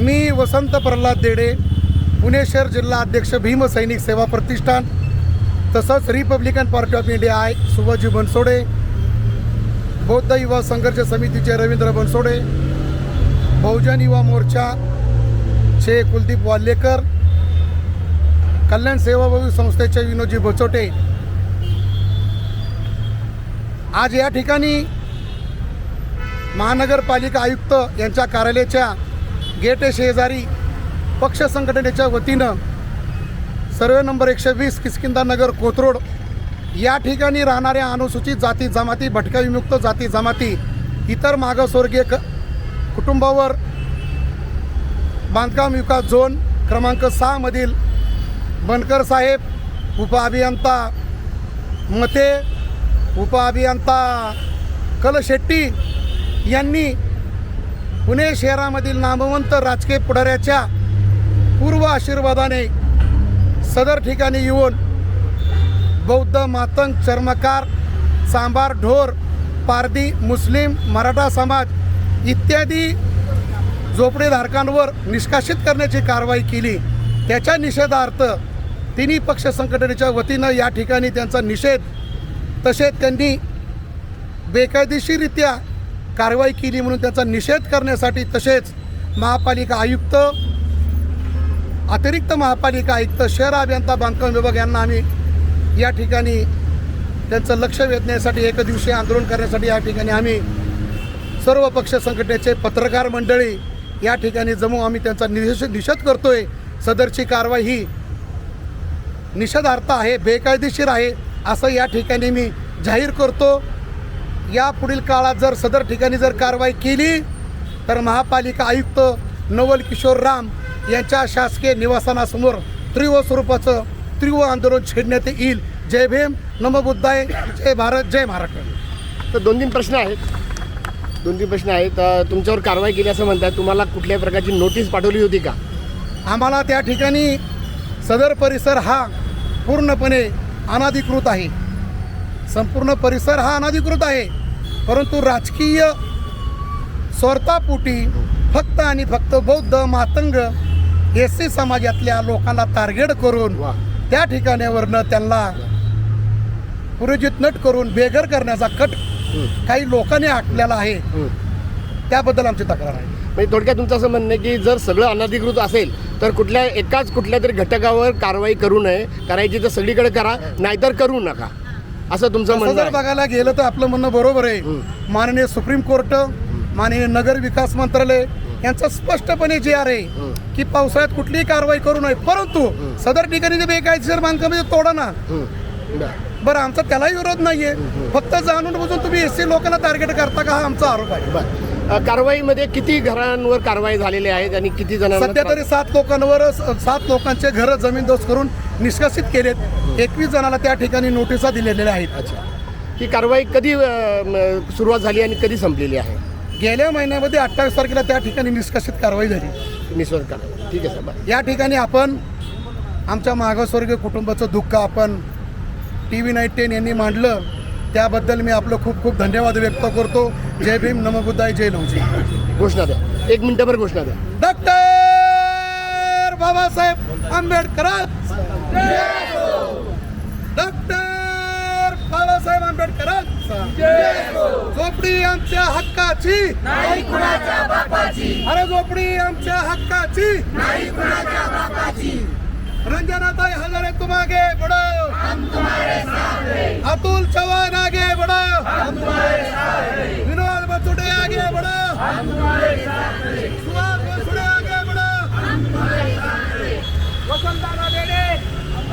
मी वसंत प्रल्हाद देडे पुणे शहर जिल्हा अध्यक्ष भीम सैनिक सेवा प्रतिष्ठान तसंच रिपब्लिकन पार्टी ऑफ इंडिया आय सुभाजी बनसोडे बौद्ध युवा संघर्ष समितीचे रवींद्र बनसोडे बहुजन युवा मोर्चा चे कुलदीप वाल्लेकर कल्याण सेवाभावी संस्थेचे विनोदजी बचोटे. आज या ठिकाणी महानगरपालिका आयुक्त यांच्या कार्यालयाच्या गेट शेजारी. पक्ष संघटनेच्या वतीनं सर्वे नंबर एकशे वीस किसकिंदा नगर कोथरोड या ठिकाणी राहणाऱ्या अनुसूचित जाती जमाती भटक्या विमुक्त जाती जमाती इतर मागासवर्गीय क कुटुंबावर बांधकाम विकास झोन क्रमांक सहामधील बनकर साहेब उपअभियंता मते उपअभियंता कलशेट्टी यांनी पुणे शहरामधील नामवंत राजकीय पुढाऱ्याच्या पूर्व आशीर्वादाने सदर ठिकाणी येऊन बौद्ध मातंग चर्मकार सांबार ढोर पारधी मुस्लिम मराठा समाज इत्यादी झोपडेधारकांवर निष्कासित करण्याची कारवाई केली. त्याच्या निषेधार्थ तिन्ही पक्ष संघटनेच्या वतीनं या ठिकाणी त्यांचा निषेध तसेच त्यांनी बेकायदेशीररित्या कारवाई केली म्हणून त्यांचा निषेध करण्यासाठी तसेच महापालिका आयुक्त अतिरिक्त महापालिका आयुक्त शहर अभियंता बांधकाम विभाग यांना आम्ही या ठिकाणी त्यांचं लक्ष वेधण्यासाठी एक दिवशी आंदोलन करण्यासाठी या ठिकाणी आम्ही सर्व पक्ष संघटनेचे पत्रकार मंडळी या ठिकाणी जमू आम्ही त्यांचा निषेध निषेध करतोय. सदरची कारवाई ही निषेधार्थ आहे बेकायदेशीर आहे असं या ठिकाणी मी जाहीर करतो. या पुढील काळात जर सदर ठिकाणी जर कारवाई केली तर महापालिका आयुक्त नवल किशोर राम यांच्या शासकीय निवासनासमोर तीव्र स्वरूपाचं तीव्र आंदोलन छेडण्यात येईल. जय भीम नम बुद्धाय जय भारत जय महाराष्ट्र. तर दोन तीन प्रश्न आहेत. दोन तीन प्रश्न आहेत. तुमच्यावर कारवाई केली असं म्हणतात. तुम्हाला कुठल्याही प्रकारची नोटीस पाठवली होती का? आम्हाला त्या ठिकाणी सदर परिसर हा पूर्णपणे अनाधिकृत आहे. संपूर्ण परिसर हा अनाधिकृत आहे. परंतु राजकीय स्वार्थापोटी फक्त आणि फक्त बौद्ध मातंग एस सी समाजातल्या लोकांना टार्गेट करून त्या ठिकाणावरनं त्यांना पुरोजित नट करून बेघर करण्याचा कट काही लोकांनी आखलेला आहे. त्याबद्दल आमची तक्रार आहे. म्हणजे थोडक्यात तुमचं असं म्हणणं की जर सगळं अनधिकृत असेल तर कुठल्या एकाच कुठल्या तरी घटकावर कारवाई करू नये. करायची तर सगळीकडे करा नाहीतर करू नका. असं तुमचं तसं म्हणणं जर आहे. बघायला गेलं तर आपलं म्हणणं बरोबर आहे. माननीय सुप्रीम कोर्ट माननीय नगर विकास मंत्रालय यांचं स्पष्टपणे जे आहे. की पावसाळ्यात कुठलीही कारवाई करू नये. परंतु सदर ठिकाणी जे बेकायदेशीर बांधकाम आहे ते तोडा ना. हं. बरं. बरं आमचा त्यालाही विरोध नाहीये. फक्त जाणून बुजून तुम्ही एस सी लोकांना टार्गेट करता का हा आमचा आरोप आहे. बरं. कारवाईमध्ये किती घरांवर कारवाई झालेली आहेत आणि किती जणांना सध्या तरी सात लोकांवर सात लोकांचे घर जमीनदोस्त करून निष्कासित केलेत. एकवीस जणांना त्या ठिकाणी नोटिसा दिलेल्या आहेत. अच्छा. ही कारवाई कधी सुरुवात झाली आणि कधी संपलेली आहे? गेल्या महिन्यामध्ये अठ्ठावीस तारखेला त्या ठिकाणी निष्कासित कारवाई झाली. निस्वर करा ठीक आहे सर बरं या ठिकाणी आपण आमच्या मागासवर्गीय कुटुंबाचं दुःख आपण टी व्ही नाईट टेन यांनी मांडलं. त्याबद्दल मी आपलं खूप खूप धन्यवाद व्यक्त करतो. जय भीम नमबुद्धाय जय लवजी घोषणा द्या. एक मिनिटाभर घोषणा द्या. डॉक्टर बाबासाहेब आंबेडकर डॉक्टर बाबासाहेब आंबेडकर झोपडी आमच्या हक्काची अरे झोपडी आमच्या हक्काची रंजनाताई हजारे तुम आगे बढ़ो अतुल चौहान आगे बढ़ो विनोद बचुडे आगे बढ़ो सुभाष बचुडे आगे बढ़ो वसंताना देडे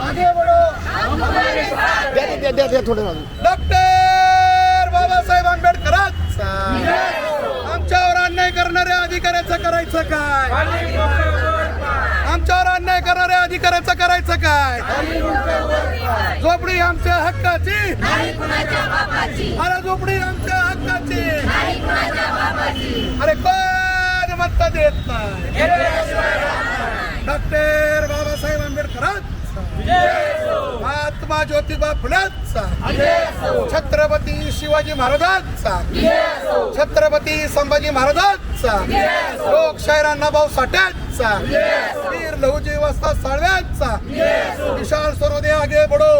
आगे बढ़ो द्या थोडं डॉक्टर बाबासाहेब आंबेडकर आमच्यावर अन्याय करणाऱ्या अधिकाऱ्याचं करायचं काय आमच्यावर अन्याय करणाऱ्या अधिकाऱ्याचं करायचं काय? झोपडी आमच्या हक्काची? अरे झोपडी आमच्या हक्काची? अरे कोण मत देत नाही? डॉक्टर बाबासाहेब आंबेडकर महात्मा महात्मा ज्योतिबा फुलेंचा. छत्रपती शिवाजी महाराजांचा. छत्रपती संभाजी महाराजांचा. लोकशाहीर अण्णाभाऊ साठ्यांचा वीर लहुजी वस्ता साळव्यांचा. विशाल सरोदे आगे बडो